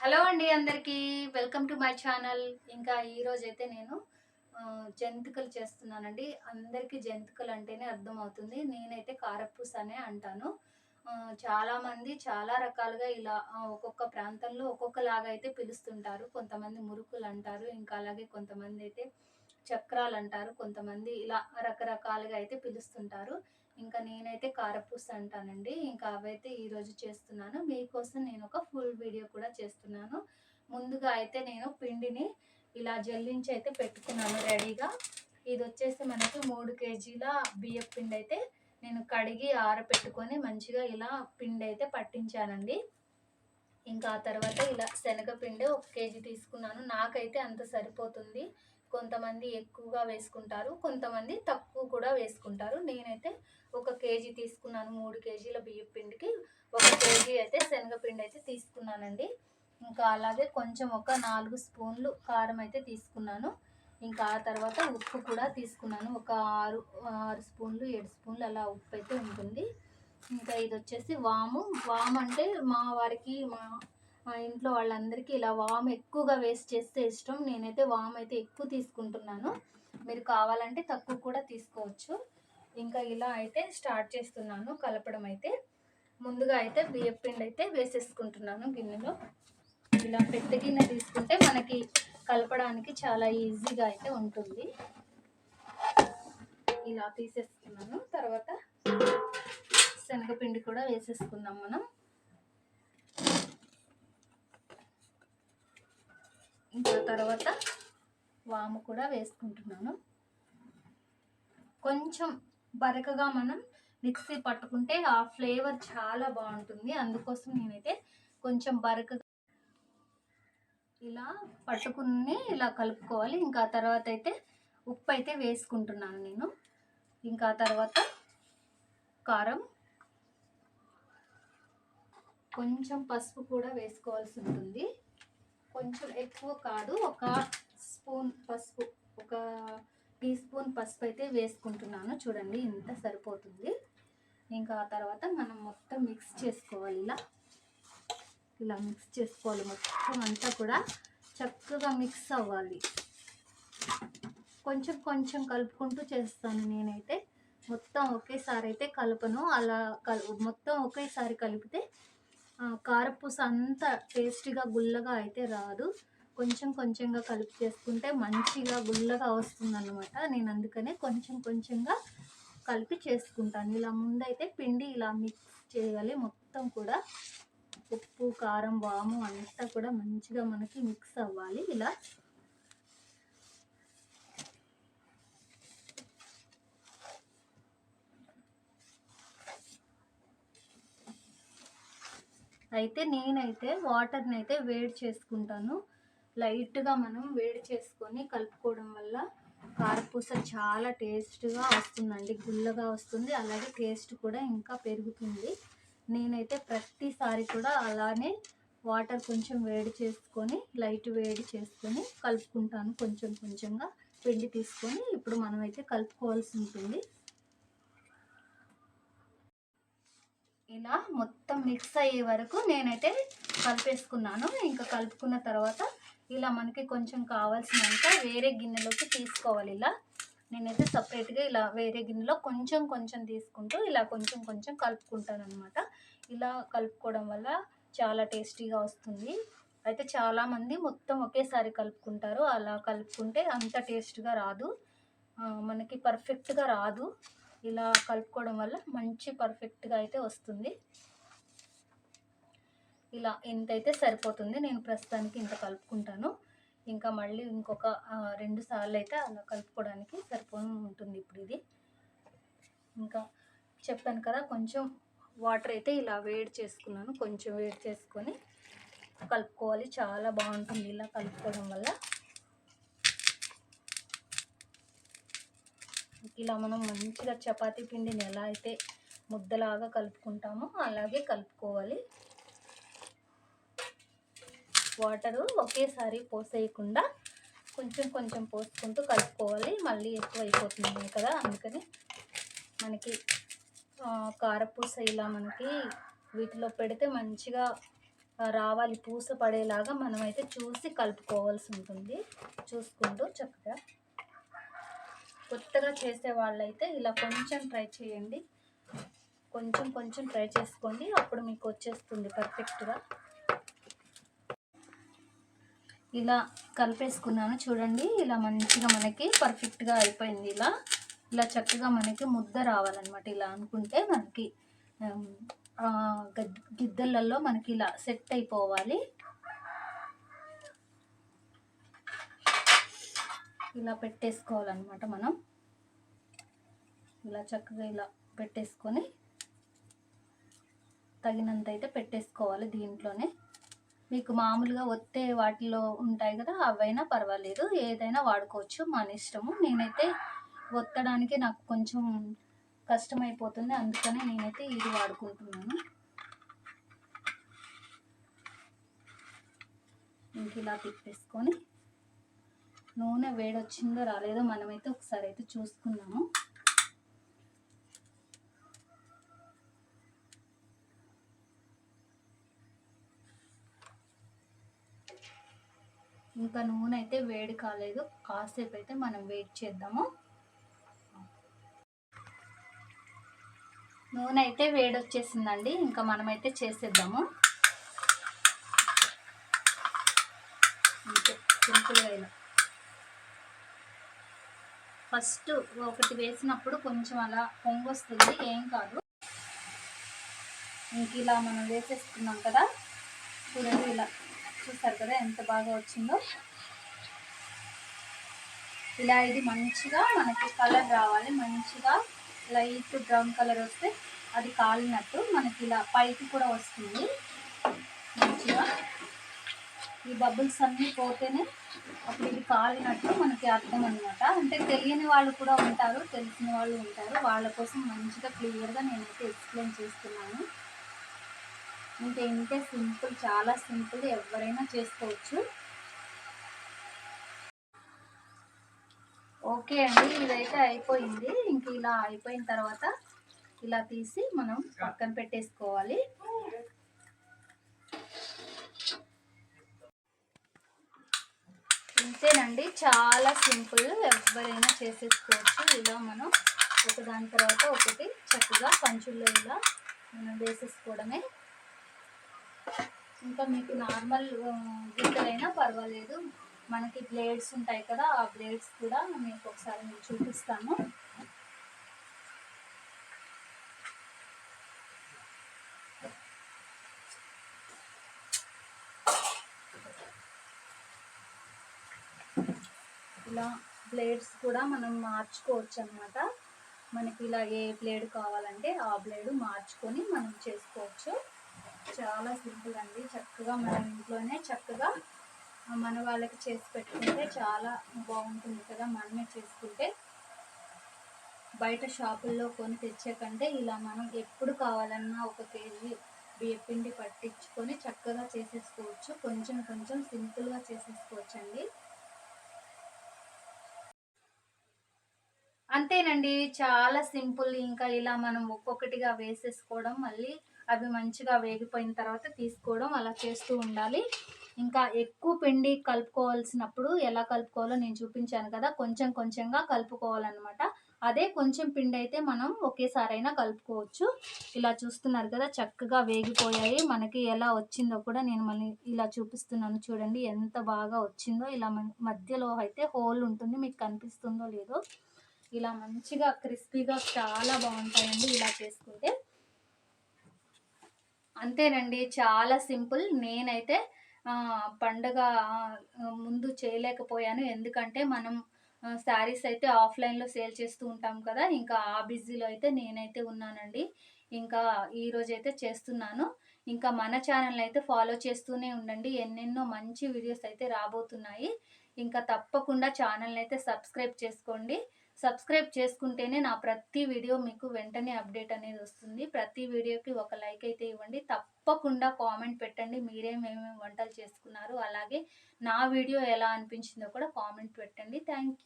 Hello అండి అందరికీ. Welcome to my channel. ఇంకా ఈరోజు అయితే నేను జంతికలు చేస్తున్నానండి. అందరికీ జంతికలు అంటేనే అర్థమవుతుంది. నేనైతే కారపూస అనే అంటాను. చాలామంది చాలా రకాలుగా ఇలా ఒక్కొక్క ప్రాంతంలో ఒక్కొక్కలాగా అయితే పిలుస్తుంటారు. కొంతమంది మురుకులు అంటారు. ఇంకా అలాగే కొంతమంది అయితే చక్రాలు అంటారు కొంతమంది ఇలా రకరకాలుగా అయితే పిలుస్తుంటారు. ఇంకా నేనైతే కారపూస అంటానండి. ఇంకా అవైతే ఈరోజు చేస్తున్నాను. మీకోసం నేను ఒక ఫుల్ వీడియో కూడా చేస్తున్నాను. ముందుగా అయితే నేను పిండిని ఇలా జల్లించి అయితే పెట్టుకున్నాను రెడీగా. ఇది వచ్చేసి మనకి మూడు కేజీల బియ్యం పిండి అయితే నేను కడిగి ఆరపెట్టుకొని మంచిగా ఇలా పిండి అయితే పట్టించానండి. ఇంకా ఆ తర్వాత ఇలా శనగపిండి ఒక కేజీ తీసుకున్నాను. నాకైతే అంత సరిపోతుంది. కొంతమంది ఎక్కువగా వేసుకుంటారు కొంతమంది తక్కువ కూడా వేసుకుంటారు. నేనైతే ఒక కేజీ తీసుకున్నాను మూడు కేజీల బియ్యం పిండికి. ఒక కేజీ అయితే శనగపిండి అయితే తీసుకున్నానండి. ఇంకా అలాగే కొంచెం ఒక నాలుగు స్పూన్లు కారం అయితే తీసుకున్నాను. ఇంకా ఆ తర్వాత ఉప్పు కూడా తీసుకున్నాను. ఒక ఆరు ఆరు స్పూన్లు ఏడు స్పూన్లు అలా ఉప్పు అయితే ఉంటుంది. ఇంకా ఇది వచ్చేసి వాము. వాము అంటే మా వారికి మా మా ఇంట్లో వాళ్ళందరికీ ఇలా వామ్ ఎక్కువగా వేస్ట్ చేస్తే ఇష్టం. నేనైతే వామ్ అయితే ఎక్కువ తీసుకుంటున్నాను. మీరు కావాలంటే తక్కువ కూడా తీసుకోవచ్చు. ఇంకా ఇలా అయితే స్టార్ట్ చేస్తున్నాను కలపడం అయితే. ముందుగా అయితే బియ్యం పిండి అయితే వేసేసుకుంటున్నాను గిన్నెలో. ఇలా పెద్ద గిన్నె తీసుకుంటే మనకి కలపడానికి చాలా ఈజీగా అయితే ఉంటుంది. ఇలా తీసేసుకున్నాను. తర్వాత శనగపిండి కూడా వేసేసుకుందాం మనం. ఇంకా తర్వాత వాము కూడా వేసుకుంటున్నాను. కొంచెం బరకగా మనం మిక్సీ పట్టుకుంటే ఆ ఫ్లేవర్ చాలా బాగుంటుంది. అందుకోసం నేనైతే కొంచెం బరకగా ఇలా పట్టుకుని ఇలా కలుపుకోవాలి. ఇంకా ఆ తర్వాత అయితే ఉప్పు అయితే వేసుకుంటున్నాను నేను. ఇంకా తర్వాత కారం కొంచెం పసుపు కూడా వేసుకోవాల్సి ఉంటుంది. కొంచెం ఎక్కువ కాదు ఒక స్పూన్ పసుపు ఒక టీ స్పూన్ పసుపు అయితే వేసుకుంటున్నాను. చూడండి ఇంత సరిపోతుంది. ఇంకా ఆ తర్వాత మనం మొత్తం మిక్స్ చేసుకోవాలి ఇలా. ఇలా మిక్స్ చేసుకోవాలి. మొత్తం అంతా కూడా చక్కగా మిక్స్ అవ్వాలి. కొంచెం కొంచెం కలుపుకుంటూ చేస్తాను నేనైతే. మొత్తం ఒకేసారి అయితే కలపను. అలా కల్ మొత్తం ఒకేసారి కలిపితే కారపూస అంత టేస్టీగా గుల్లగా అయితే రాదు. కొంచెం కొంచెంగా కలిపి చేసుకుంటే మంచిగా గుల్లగా వస్తుంది అనమాట నేను అందుకనే కొంచెం కొంచెంగా కలిపి చేసుకుంటాను. ఇలా ముందైతే పిండి ఇలా మిక్స్ చేయాలి. మొత్తం కూడా ఉప్పు కారం వాము అంతా కూడా మంచిగా మనకి మిక్స్ అవ్వాలి. ఇలా అయితే నేనైతే వాటర్ని అయితే వేడి చేసుకుంటాను. లైట్గా మనం వేడి చేసుకొని కలుపుకోవడం వల్ల కారపూస చాలా టేస్ట్గా వస్తుందండి గుల్లగా వస్తుంది. అలాగే టేస్ట్ కూడా ఇంకా పెరుగుతుంది. నేనైతే ప్రతిసారి కూడా అలానే వాటర్ కొంచెం వేడి చేసుకొని లైట్ వేడి చేసుకొని కలుపుకుంటాను. కొంచెం కొంచెంగా పిండి తీసుకొని ఇప్పుడు మనమైతే కలుపుకోవాల్సి ఉంటుంది. ఇలా మొత్తం మిక్స్ అయ్యే వరకు నేనైతే కలిపేసుకున్నాను. ఇంకా కలుపుకున్న తర్వాత ఇలా మనకి కొంచెం కావాల్సినంత వేరే గిన్నెలోకి తీసుకోవాలి ఇలా. నేనైతే సపరేట్గా ఇలా వేరే గిన్నెలో కొంచెం కొంచెం తీసుకుంటూ ఇలా కొంచెం కొంచెం కలుపుకుంటాను అనమాట ఇలా కలుపుకోవడం వల్ల చాలా టేస్టీగా వస్తుంది. అయితే చాలామంది మొత్తం ఒకేసారి కలుపుకుంటారు. అలా కలుపుకుంటే అంత టేస్ట్గా రాదు. మనకి పర్ఫెక్ట్గా రాదు. ఇలా కలుపుకోవడం వల్ల మంచి పర్ఫెక్ట్గా అయితే వస్తుంది. ఇలా ఇంతైతే సరిపోతుంది. నేను ప్రస్తుతానికి ఇంత కలుపుకుంటాను. ఇంకా మళ్ళీ ఇంకొక రెండు సార్లు అయితే అలా కలుపుకోవడానికి సరిపోను ఉంటుంది ఇప్పుడు ఇది. ఇంకా చెప్పాను కదా కొంచెం వాటర్ అయితే ఇలా వేడి చేసుకున్నాను. కొంచెం వేడి చేసుకొని కలుపుకోవాలి. చాలా బాగుంటుంది ఇలా కలుపుకోవడం వల్ల. ఇలా మనం మంచిగా చపాతీ పిండిని ఎలా అయితే ముద్దలాగా కలుపుకుంటామో అలాగే కలుపుకోవాలి. వాటరు ఒకేసారి పోసేయకుండా కొంచెం కొంచెం పోసుకుంటూ కలుపుకోవాలి. మళ్ళీ ఎక్కువ అయిపోతుంది కదా అందుకని మనకి కారపూస ఇలా మనకి వీటిలో పెడితే మంచిగా రావాలి పూస పడేలాగా మనమైతే చూసి కలుపుకోవాల్సి ఉంటుంది. చూసుకుంటూ చక్కగా కొత్తగా చేసే వాళ్ళైతే ఇలా కొంచెం ట్రై చేయండి. కొంచెం కొంచెం ట్రై చేసుకోండి. అప్పుడు మీకు వచ్చేస్తుంది పర్ఫెక్ట్గా. ఇలా కలిపేసుకున్నాను చూడండి. ఇలా మంచిగా మనకి పర్ఫెక్ట్గా అయిపోయింది ఇలా. ఇలా చక్కగా మనకి ముద్ద రావాలన్నమాట ఇలా అనుకుంటే మనకి గిద్దలలో మనకి ఇలా సెట్ అయిపోవాలి. ఇలా పెట్టేసుకోవాలన్నమాట మనం. ఇలా చక్కగా ఇలా పెట్టేసుకొని తగినంత అయితే పెట్టేసుకోవాలి దీంట్లోనే. మీకు మామూలుగా ఒత్తే వాటిలో ఉంటాయి కదా అవైనా పర్వాలేదు. ఏదైనా వాడుకోవచ్చు మన ఇష్టము. నేనైతే ఒత్తడానికి నాకు కొంచెం కష్టమైపోతుంది అందుకనే నేనైతే ఇది వాడుకుంటున్నాను. ఇంక ఇలా తిప్పేసుకొని నూనె వేడొచ్చిందో రాలేదో మనమైతే ఒకసారి అయితే చూసుకున్నాము ఇంకా నూనె అయితే వేడి కాలేదు కాసేపు అయితే మనం వెయిట్ చేద్దాము. నూనె అయితే వేడి వచ్చేసిందండి ఇంకా మనమైతే చేసేద్దాము. సింపుల్గా అయినా. ఫస్ట్ ఒకటి వేసినప్పుడు కొంచెం అలా పొంగొస్తుంది ఏం కాదు. ఇంక ఇలా మనం వేసేసుకున్నాం కదా చూడండి ఇలా చూస్తారు కదా ఎంత బాగా వచ్చిందో. ఇలా ఇది మంచిగా మనకి కలర్ రావాలి మంచిగా లైట్ బ్రౌన్ కలర్ వస్తే అది కాలినట్టు మనకి ఇలా పైకి కూడా వస్తుంది. మంచిగా. ఈ బబుల్స్ అన్నీ పోతేనే అప్పుడు ఇది కాలినట్టు మనకి అర్థం అనమాట అంటే తెలియని వాళ్ళు కూడా ఉంటారు తెలిసిన వాళ్ళు ఉంటారు. వాళ్ళ కోసం మంచిగా క్లియర్గా నేనైతే ఎక్స్ప్లెయిన్ చేస్తున్నాను. ఇంకా ఇంతే సింపుల్ చాలా సింపుల్ ఎవరైనా చేసుకోవచ్చు. ఓకే అండి ఇదైతే అయిపోయింది. ఇంక ఇలా అయిపోయిన తర్వాత ఇలా తీసి మనం పక్కన పెట్టేసుకోవాలి. ఇంతేనండి. చాలా సింపుల్. ఎవరైనా చేసేసుకోవచ్చు. ఇలా మనం ఒకదాని తర్వాత ఒకటి చక్కగా పంచుల్లో ఇలా మనం వేసేసుకోవడమే. ఇంకా మీకు నార్మల్ గిద్దలైనా పర్వాలేదు. మనకి బ్లేడ్స్ ఉంటాయి కదా ఆ బ్లేడ్స్ కూడా మీకు ఒకసారి నేను చూపిస్తాను. ఇలా బ్లేడ్స్ కూడా మనం మార్చుకోవచ్చు అనమాట మనకి ఇలా ఏ బ్లేడ్ కావాలంటే ఆ బ్లేడ్ మార్చుకొని మనం చేసుకోవచ్చు. చాలా సింపుల్ అండి. చక్కగా మనం ఇంట్లోనే చక్కగా మన వాళ్ళకి చేసి పెట్టుకుంటే చాలా బాగుంటుంది కదా. మనమే చేసుకుంటే బయట షాపుల్లో కొని తెచ్చే కంటే ఇలా మనం ఎప్పుడు కావాలన్నా ఒక కేజీ బియ్యపిండి పట్టించుకొని చక్కగా చేసేసుకోవచ్చు. కొంచెం కొంచెం సింపుల్గా చేసేసుకోవచ్చు అండి అంతేనండి. చాలా సింపుల్. ఇంకా ఇలా మనం ఒక్కొక్కటిగా వేసేసుకోవడం మళ్ళీ అవి మంచిగా వేగిపోయిన తర్వాత తీసుకోవడం అలా చేస్తూ ఉండాలి. ఇంకా ఎక్కువ పిండి కలుపుకోవాల్సినప్పుడు ఎలా కలుపుకోవాలో నేను చూపించాను కదా కొంచెం కొంచెంగా కలుపుకోవాలన్నమాట. అదే కొంచెం పిండి అయితే మనం ఒకేసారైనా కలుపుకోవచ్చు. ఇలా చూస్తున్నారు కదా చక్కగా వేగిపోయాయి. మనకి ఎలా వచ్చిందో కూడా నేను మళ్ళీ ఇలా చూపిస్తున్నాను చూడండి. ఎంత బాగా వచ్చిందో. ఇలా మధ్యలో అయితే హోల్ ఉంటుంది. మీకు కనిపిస్తుందో లేదో ఇలా మంచిగా క్రిస్పీగా చాలా బాగుంటాయండి ఇలా చేసుకుంటే. అంతేనండి చాలా సింపుల్. నేనైతే పండగ ముందు చేయలేకపోయాను. ఎందుకంటే మనం శారీస్ అయితే ఆఫ్లైన్లో సేల్ చేస్తూ ఉంటాం కదా ఇంకా ఆ బిజీలో అయితే నేనైతే ఉన్నానండి. ఇంకా ఈరోజు అయితే చేస్తున్నాను. ఇంకా మన ఛానల్ అయితే ఫాలో చేస్తూనే ఉండండి. ఎన్నెన్నో మంచి వీడియోస్ అయితే రాబోతున్నాయి. ఇంకా తప్పకుండా ఛానల్ని అయితే సబ్స్క్రైబ్ చేసుకోండి. సబ్స్క్రైబ్ చేసుకుంటేనే నా ప్రతి వీడియో మీకు వెంటనే అప్డేట్ అనేది వస్తుంది. ప్రతి వీడియోకి ఒక లైక్ అయితే ఇవ్వండి. తప్పకుండా కామెంట్ పెట్టండి. మీరేమేమేమి వంటలు చేసుకున్నారు? అలాగే నా వీడియో ఎలా అనిపించిందో కూడా కామెంట్ పెట్టండి. థ్యాంక్